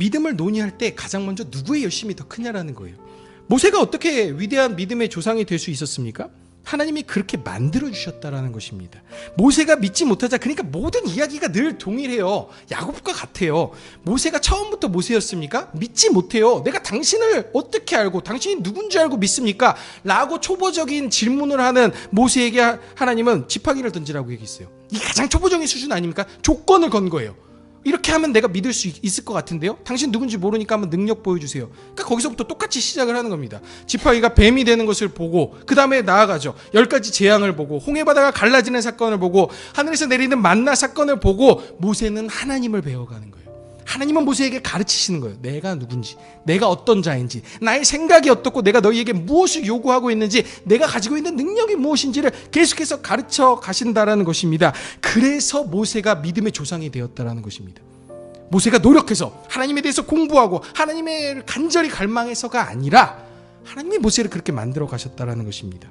믿음을 논의할 때 가장 먼저 누구의 열심이 더 크냐라는 거예요. 모세가 어떻게 위대한 믿음의 조상이 될 수 있었습니까? 하나님이 그렇게 만들어 주셨다라는 것입니다. 모세가 믿지 못하자 그러니까 모든 이야기가 늘 동일해요. 야곱과 같아요. 모세가 처음부터 모세였습니까? 믿지 못해요. 내가 당신을 어떻게 알고 당신이 누군지 알고 믿습니까? 라고 초보적인 질문을 하는 모세에게 하- 하나님은 지팡이를 던지라고 얘기했어요. 이게 가장 초보적인 수준 아닙니까? 조건을 건 거예요. 이렇게 하면 내가 믿을 수 있- 있을 것 같은데요? 당신 누군지 모르니까 한번 능력 보여주세요. 그러니까 거기서부터 똑같이 시작을 하는 겁니다. 지팡이가 뱀이 되는 것을 보고 그 다음에 나아가죠. 열 가지 재앙을 보고 홍해 바다가 갈라지는 사건을 보고 하늘에서 내리는 만나 사건을 보고 모세는 하나님을 배워가는 거예요. 하나님은 모세에게 가르치시는 거예요. 내가 누군지, 내가 어떤 자인지, 나의 생각이 어떻고, 내가 너희에게 무엇을 요구하고 있는지, 내가 가지고 있는 능력이 무엇인지를 계속해서 가르쳐 가신다라는 것입니다. 그래서 모세가 믿음의 조상이 되었다라는 것입니다. 모세가 노력해서 하나님에 대해서 공부하고 하나님의 간절히 갈망해서가 아니라 하나님이 모세를 그렇게 만들어 가셨다라는 것입니다.